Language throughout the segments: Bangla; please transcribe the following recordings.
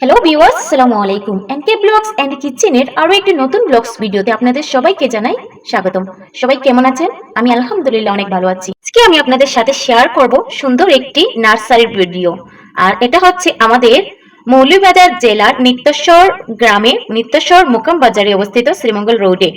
হ্যালো ভিউয়ার্স আসসালামু আলাইকুম এনকে ব্লগস এন্ড কিচেনের আরও একটি নতুন ব্লগস ভিডিওতে আপনাদের সবাইকে জানাই স্বাগতম। সবাই কেমন আছেন? আমি আলহামদুলিল্লাহ অনেক ভালো আছি। আজকে আমি আপনাদের সাথে শেয়ার করব সুন্দর একটি নার্সারির ভিডিও আর এটা হচ্ছে আমাদের মৌলভীবাজার জেলার নিত্যস্বর গ্রামে নিত্যস্বর মুকাম বাজারে অবস্থিত শ্রীমঙ্গল রোডে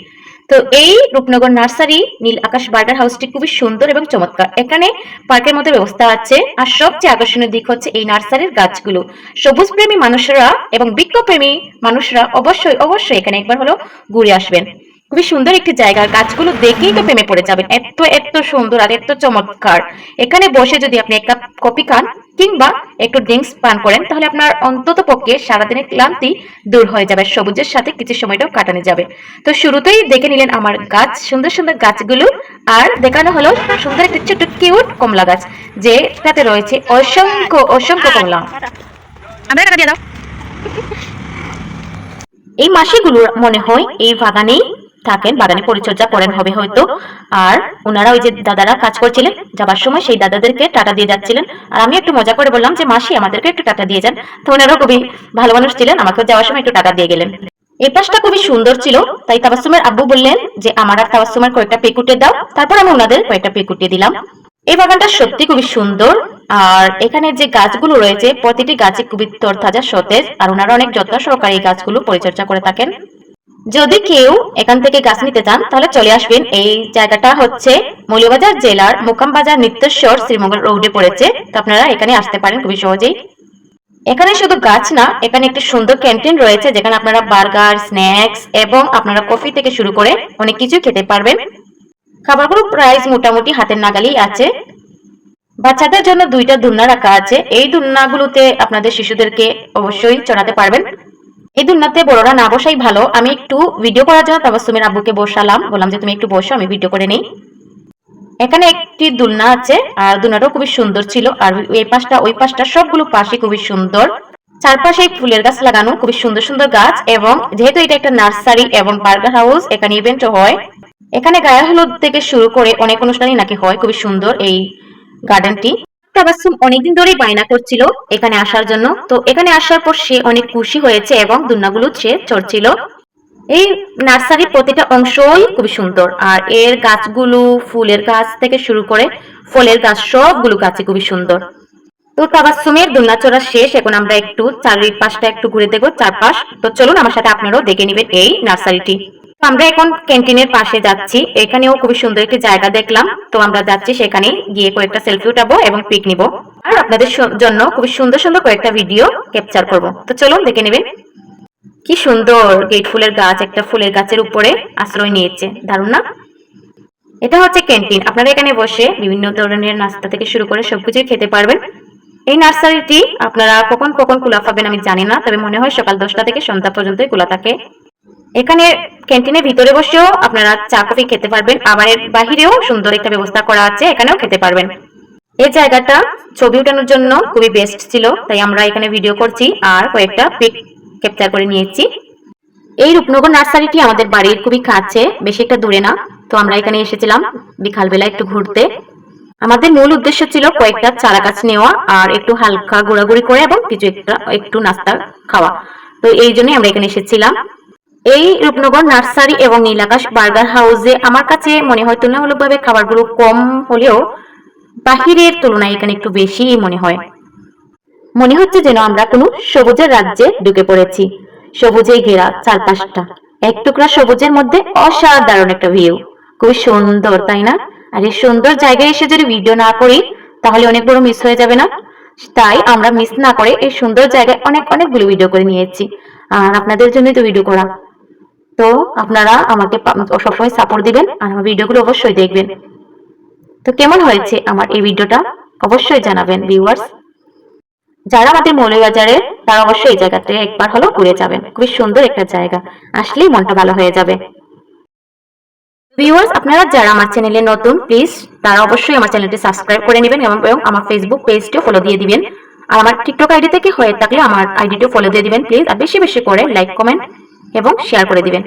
তো এই রূপনগর নার্সারি নীল আকাশ বার্গার হাউসটি খুবই সুন্দর এবং চমৎকার। এখানে পার্কের মতো ব্যবস্থা আছে আর সবচেয়ে আকর্ষণীয় দিক হচ্ছে এই নার্সারির গাছগুলো। সবুজ প্রেমী মানুষরা এবং বৃক্ষপ্রেমী মানুষরা অবশ্যই অবশ্যই এখানে একবার হলো ঘুরে আসবেন। খুবই সুন্দর একটি জায়গা। গাছগুলো দেখেই তো প্রেমে পড়ে যাবেন। এত এত সুন্দর আর এত চমৎকার। এখানে বসে যদি আপনি এক কাপ কফি খান কিংবা একটু ড্রিঙ্কস পান করেন তাহলে আপনার অন্তত পক্ষে সারাদিনের ক্লান্তি দূর হয়ে যাবে সবুজের সাথে কিছু সময়টাও কাটানো যাবে। তো শুরুতেই দেখে নিলেন আমার গাছ সুন্দর সুন্দর গাছগুলো। আর দেখানো হলো সুন্দর একটি ছোট্ট কিউট কমলা গাছ যেটাতে রয়েছে অসংখ্য অসংখ্য কমলা। এই মাসিগুলো মনে হয় এই বাগানেই থাকেন বাগানে পরিচর্যা করেন হবে হয়তো। আর ওনারা ওই যে দাদারা কাজ করছিলেন, যাবার সময় সেই দাদাদেরকে টাটা দিয়ে যাচ্ছিলেন। আর আমি একটু মজা করে বললাম যে, মাসি, আমাদেরকে একটু টাটা দিয়ে যান। তো ওনারাও খুবই ভালো মানুষ ছিলেন, আমাকেও যাওয়ার সময় একটু টাটা দিয়ে গেলেন। এই পাশটা খুবই সুন্দর ছিল। তাই তাবাসুমের আব্বু বললেন যে, আমার আর তাবাসুমের কয়েকটা পেকুটে দাও, তারপর আমি ওনাদের কয়েকটা পেকুটে দিলাম। এই বাগানটা সত্যি খুবই সুন্দর। আর এখানে যে গাছগুলো রয়েছে, প্রতিটি গাছে খুবই তরতাজা, সতেজ। আর ওনারা অনেক যত্ন সহকারে এই গাছগুলো পরিচর্যা করে থাকেন। যদি কেউ এখান থেকে গাছ নিতে চান, তাহলে চলে আসবেন। এই জায়গাটা হচ্ছে মৌলবাজার জেলার মোকামবাজার নিত্যস্বর শ্রীমঙ্গল রোডে পড়েছে। তো আপনারা এখানে আসতে পারেন খুবই সহজেই। এখানে শুধু গাছ না, এখানে একটি সুন্দর ক্যান্টিন রয়েছে, যেখানে আপনারা বার্গার, স্ন্যাক্স এবং আপনারা কফি থেকে শুরু করে অনেক কিছু খেতে পারবেন। খাবারগুলো প্রাইস মোটামুটি হাতের নাগালেই আছে। বাচ্চাদের জন্য দুইটা দুন্না রাখা আছে। এই দুন্নাগুলোতে আপনাদের শিশুদেরকে অবশ্যই চড়াতে পারবেন। এই দুন্নাতে বড়রা না বসাই ভালো। আমি একটু ভিডিও করার জন্য তাবাসুমের আব্বুকে বসালাম। বললাম যে, তুমি একটু বসো, আমি ভিডিও করে নেই। এখানে একটি দুলনা আছে, আর দুলনাটাও খুবই সুন্দর ছিল। আর এই পাশটা, ওই পাশটা সবগুলো পাশে খুবই সুন্দর। চারপাশে ফুলের গাছ লাগানো, খুবই সুন্দর সুন্দর গাছ। এবং যেহেতু এটা একটা নার্সারি এবং বার্গার হাউস, এখানে ইভেন্টও হয়। এখানে গায়ে হলুদ থেকে শুরু করে অনেক অনুষ্ঠানই নাকি হয়, খুবই সুন্দর এই গার্ডেনটি তাবাসুম অনেকদিন ধরেই বায়না করছিল এখানে আসার জন্য। তো এখানে আসার পর সে অনেক খুশি হয়েছে এবং দুন্নাগুলো সে চড়ছিল। এই নার্সারির প্রতিটা অংশই খুবই সুন্দর। আর এর গাছগুলো, ফুলের গাছ থেকে শুরু করে ফলের গাছ, সবগুলো গাছই খুবই সুন্দর। তো তাবাসুমের দুলনা চড়া শেষ। এখন আমরা একটু চারিপাশটা একটু ঘুরে দেখব চারপাশ। তো চলুন, আমার সাথে আপনারাও দেখে নেবেন এই নার্সারিটি। আমরা এখন ক্যান্টিনের পাশে যাচ্ছি। এখানেও খুবই সুন্দর একটি জায়গা দেখলাম। তো আমরা যাচ্ছি সেখানে, গিয়ে কয়েকটা সেলফি উঠাবো এবং পিক নিব। আর আপনাদের জন্য খুবই সুন্দর সুন্দর কয়েকটা ভিডিও ক্যাপচার করব। তো চলুন দেখে নেবেন। কি সুন্দর গেট ফুলের গাছ, একটা ফুলের গাছের উপরে আশ্রয় নিয়েছে। দারুণ না? এটা হচ্ছে ক্যান্টিন আপনারা এখানে বসে বিভিন্ন ধরনের নাস্তা থেকে শুরু করে সবকিছু খেতে পারবেন। এই নার্সারিটি আপনারা কখন কখন খোলা পাবেন আমি জানি না, তবে মনে হয় সকাল দশটা থেকে সন্ধ্যা পর্যন্ত খোলা থাকে। এখানে ক্যান্টিনের ভিতরে বসেও আপনারা চা, কফি খেতে পারবেন। আবার এর বাহিরেও সুন্দর একটা ব্যবস্থা করা আছে, এখানেও খেতে পারবেন। এই জায়গাটা ছবি ওঠানোর জন্য খুবই বেস্ট ছিল, তাই আমরা এখানে ভিডিও করছি আর কয়েকটা পিক ক্যাপচার করে নিয়েছি। এই রূপনগর নার্সারিটি আমাদের বাড়ির খুবই কাছে, বেশি একটা দূরে না। তো আমরা এখানে এসেছিলাম বিকালবেলা একটু ঘুরতে। আমাদের মূল উদ্দেশ্য ছিল কয়েকটা চারা গাছ নেওয়া আর একটু হালকা ঘোরাঘুরি করে এবং কিছু একটা, একটু নাস্তা খাওয়া। তো এই জন্যই আমরা এখানে এসেছিলাম। এই রূপনগর নার্সারি এবং নীলাকাশ বার্গার হাউসে আমার কাছে মনে হয় তুলনামূলকভাবে খাবারগুলো কম হলেও বাহিরের তুলনায় এখানে একটু বেশি মনে হয়। মনে হচ্ছে যেন আমরা কোনো সবুজের রাজ্যে ঢুকে পড়েছি। সবুজে ঘেরা চারপাশটা। এক টুকরা সবুজের মধ্যে অসাধারণ একটা ভিউ খুবই সুন্দর, তাই না? আর এই সুন্দর জায়গায় এসে যদি ভিডিও না করি, তাহলে অনেক বড় মিস হয়ে যাবে না? তাই আমরা মিস না করে এই সুন্দর জায়গায় অনেক, অনেকগুলো ভিডিও করে নিয়েছি। আর আপনাদের জন্যই তো ভিডিও করা। তো আপনারা আমাকে সবসময় সাপোর্ট দিবেন আর আমার ভিডিওগুলো অবশ্যই দেখবেন। তো কেমন হয়েছে আমার এই ভিডিওটা অবশ্যই জানাবেন ভিউয়ার্স যারা আমাদের মৌলবাজারে তারা অবশ্যই এই জায়গাতে একবার হলো ঘুরে যাবেন। খুবই সুন্দর একটা জায়গা। আসলেই মনটা ভালো হয়ে যাবে। ভিউয়ার্স আপনারা যারা আমার চ্যানেলে নতুন প্লিজ তারা অবশ্যই আমার চ্যানেলটি সাবস্ক্রাইব করে নেবেন এবং আমার ফেসবুক পেজটিও ফলো দিয়ে দিবেন। আর আমার টিকটক আইডি থেকে হয়ে থাকলে আমার আইডিটিও ফলো দিয়ে দিবেন প্লিজ আর বেশি বেশি করে লাইক কমেন্ট এবং শেয়ার করে দিবেন।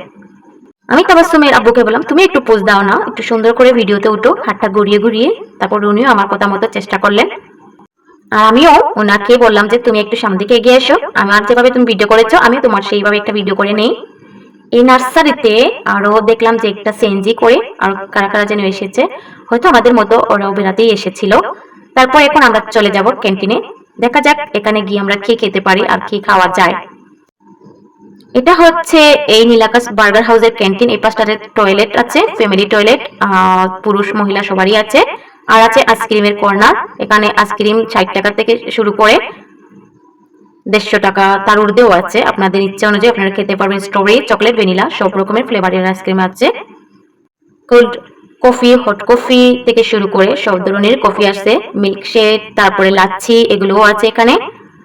আমি তাবাসুমের আব্বুকে বললাম, তুমি একটু পোজ দাও না, একটু সুন্দর করে ভিডিওতে উঠো, হাতটা ঘুরিয়ে ঘুরিয়ে। তারপর উনিও আমার কথা মতো চেষ্টা করলেন। আর আমিও ওনাকে বললাম যে, তুমি একটু সামনে দিকে এগিয়ে এসো। আমার যেভাবে তুমি ভিডিও করেছ আমিও তোমার সেইভাবে একটা ভিডিও করে নেই। এই নার্সারিতে আরও দেখলাম যে একটা সেনজি করে, আর কারা কারা যেন এসেছে। হয়তো আমাদের মতো ওরাও বেড়াতেই এসেছিল। তারপর এখন আমরা চলে যাব ক্যান্টিনে। দেখা যাক, এখানে গিয়ে আমরা কি খেতে পারি আর কি খাওয়া যায়। এটা হচ্ছে এই নীলাকাশ বার্গার হাউসের ক্যান্টিন। এই পাশটাতে টয়লেট আছে, ফ্যামিলি টয়লেট পুরুষ, মহিলা সবারই আছে। আর আছে আইসক্রিমের কর্নার, এখানে আইসক্রিম ষাট টাকা থেকে শুরু করে দেড়শো টাকা তার ঊর্ধ্বেও আছে। আপনাদের ইচ্ছা অনুযায়ী আপনারা খেতে পারবেন স্ট্রবেরি, চকলেট, ভ্যানিলা, সব রকমের ফ্লেভারের আইসক্রিম আছে। কোল্ড কফি, হট কফি থেকে শুরু করে সব ধরনের কফি আছে মিল্কশেক, তারপরে লাচ্ছি, এগুলোও আছে এখানে।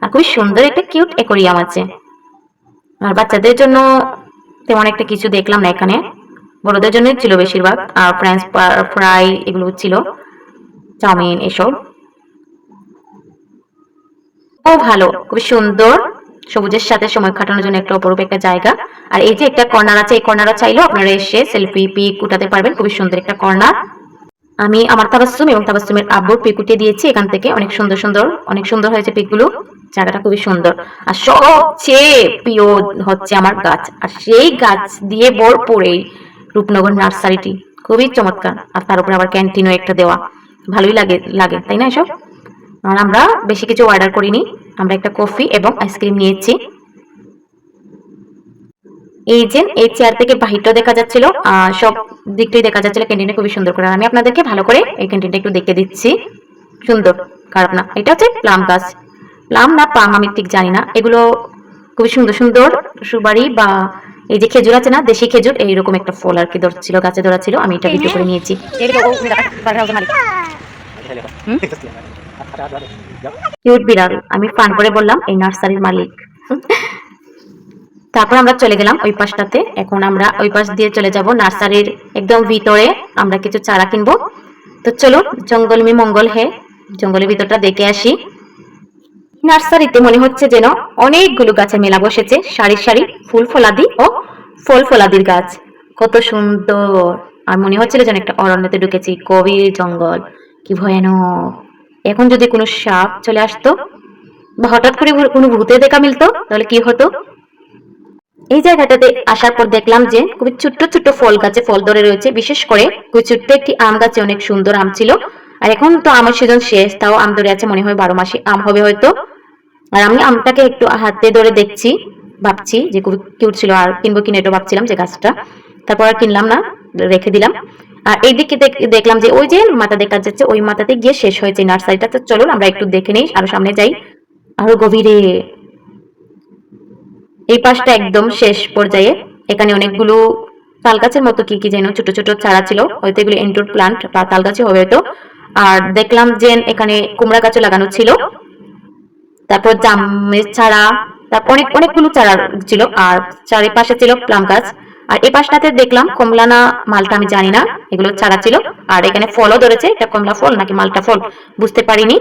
আর খুবই সুন্দর একটা কিউট অ্যাকোরিয়াম আছে। আর বাচ্চাদের জন্য তেমন একটা কিছু দেখলাম না এখানে। বড়দের জন্য ছিল বেশিরভাগ, আর ফ্রেঞ্চ ফ্রাই এগুলো ছিল, চাউমিন এসব। ও ভালো, খুবই সুন্দর, সবুজের সাথে সময় কাটানোর জন্য একটা অপরূপ একটা জায়গা। আর এই যে একটা কর্নার আছে, এই কর্নারও চাইলেও আপনারা এসে সেলফি পিক উঠাতে পারবেন, খুবই সুন্দর একটা কর্নার। আমি আমার তাবাসসুম এবং তাবাসসুমের আব্বুর পিক উঠিয়ে দিয়েছি এখান থেকে, অনেক সুন্দর সুন্দর, অনেক সুন্দর হয়েছে পিকগুলো জায়গাটা খুবই সুন্দর। আর সবচেয়ে প্রিয় হচ্ছে আমার গাছ। আর সেই গাছ দিয়ে ভরপুর এই রূপনগর নার্সারিটি। খুবই চমৎকার। আর তার উপরে আবার ক্যান্টিনও একটা দেওয়া। ভালোই লাগে লাগে, তাই না এসব? আর আমরা বেশি কিছু অর্ডার করিনি। আমরা একটা কফি এবং আইসক্রিম নিয়েছি। এই যে, এই চেয়ার থেকে বাহিরটাও দেখা যাচ্ছিল। আর সব দিকটাই দেখা যাচ্ছিল। ক্যান্টিনটা খুবই সুন্দর করে। আমি আপনাদেরকে ভালো করে এই ক্যান্টিনটা একটু দেখে দিচ্ছি। সুন্দর, খারাপ না। এটা হচ্ছে প্লাম গাছ। প্লাম না পাম আমি ঠিক জানি না। এগুলো খুবই সুন্দর সুন্দর সুবারি বা এই যে খেজুর আছে না, দেশি খেজুর, এইরকম একটা ফল আর কি ধরছিল গাছে ধরা ছিল, আমি এটা ভিডিও করে নিয়েছি। আমি ফান করে বললাম, এই নার্সারির মালিক। তারপর আমরা চলে গেলাম ওই পাশটাতে। এখন আমরা ওই পাশ দিয়ে চলে যাব নার্সারির একদম ভিতরে। আমরা কিছু চারা কিনবো। তো চলো জঙ্গল মে মঙ্গল হে। জঙ্গলের ভিতরটা দেখে আসি। নার্সারিতে মনে হচ্ছে যেন অনেকগুলো গাছের মেলা বসেছে। সারি সারি ফুল ফলাদি ও ফল ফলাদির গাছ। কত সুন্দর। আর মনে হচ্ছিল যেন একটা অরণ্যতে ঢুকেছি, গভীর জঙ্গল। কি ভয়ানক। এখন যদি কোনো সাপ চলে আসতো, বা হঠাৎ করে কোনো ভূতের দেখা মিলতো, তাহলে কি হতো? এই জায়গাটাতে আসার পর দেখলাম যে খুবই ছোট্ট ছোট্ট ফল গাছে ফল ধরে রয়েছে। বিশেষ করে খুবই ছোট্ট একটি আম গাছে অনেক সুন্দর আম ছিল। আর এখন তো আমার সিজন শেষ, তাও আম ধরে আছে মনে হয় বারো মাসে। আম হবে হয়তো আর আমি আমটাকে একটু হাতে ধরে দেখছি, ভাবছি যে খুবই কিউট ছিল, আর কিনবো কিনে এটা ভাবছিলাম যে গাছটা। তারপর আর কিনলাম না, রেখে দিলাম। আর এইদিকে দেখ- দেখলাম যে ওই যে মাথা দেখা যাচ্ছে, ওই মাথাতে গিয়ে শেষ হয়েছে এই নার্সারিটা। তো চলুন আমরা একটু দেখে নিই, আরও সামনে যাই। আরও গভীরে। এই পাশটা একদম শেষ পর্যায়ে। এখানে অনেকগুলো তাল গাছের মতো কি কি যেন ছোট ছোট চারা ছিল। হয়তো এগুলো ইনডোর প্লান্ট বা তাল গাছে হবে হয়তো। আর দেখলাম যে এখানে কুমড়া গাছও লাগানো ছিল। তারপর জামের চারা, তারপর অনেক, অনেকগুলো চারা ছিল, আর চারিপাশে ছিল প্লাম গাছ। আর এই পাশটাতে দেখলাম কমলা না মালটা, আমি জানি না, এগুলো চারা ছিল। আর এখানে ফলও ধরেছে, এটা কমলা ফল নাকি মালটা ফল, বুঝতে পারিনি।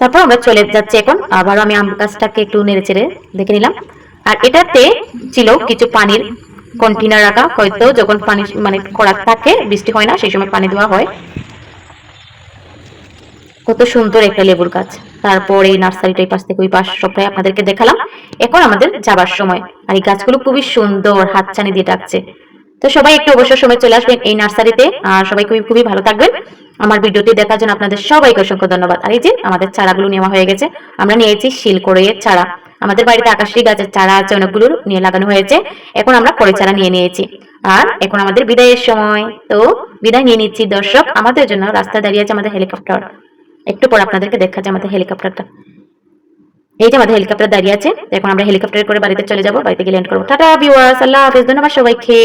তারপর আমরা চলে যাচ্ছি এখন আবার আমি আম গাছটাকে একটু নেড়ে চেড়ে দেখে নিলাম। আর এটাতে ছিল কিছু পানির কন্টেনার রাখা, হয়তো যখন পানি মানে খরাক থাকে, বৃষ্টি হয় না, সেই সময় পানি দেওয়া হয়। কত সুন্দর একটা লেবুর গাছ। তারপর এই নার্সারিটা এই পাশ থেকে ওই পাশ সবটাই আপনাদেরকে দেখালাম। এখন আমাদের যাবার সময়। আর এই গাছগুলো খুবই সুন্দর, হাতছানি দিয়ে ডাকছে। তো সবাই একটু অবসর সময় চলে আসবেন এই নার্সারিতে। আর সবাই খুবই খুবই ভালো থাকবেন। আমার ভিডিওটি দেখার জন্য আপনাদের সবাইকে অসংখ্য ধন্যবাদ। আর এই যে আমাদের চারাগুলো নেওয়া হয়ে গেছে, আমরা নিয়েছি শিলকড়ইয়ের চারা। আমাদের বাড়িতে আকাশী গাছের চারা আছে, অনেকগুলো নিয়ে লাগানো হয়েছে। এখন আমরা করে চারা নিয়ে নিয়েছি। আর এখন আমাদের বিদায়ের সময়। তো বিদায় নিয়ে নিচ্ছি দর্শক। আমাদের জন্য রাস্তায় দাঁড়িয়ে আছে আমাদের হেলিকপ্টার। একটু পর আপনাদেরকে দেখাচ্ছে আমাদের হেলিকপ্টারটা এই আমাদের হেলিকপ্টার দাঁড়িয়ে আছে, এখন আমরা হেলিকপ্টারে করে বাড়িতে চলে যাব, বাড়িতে গিয়ে ল্যান্ড করব। টাটা বিওয়াস আল্লাহ হাফিজ, ধন্যবাদ সবাইকে।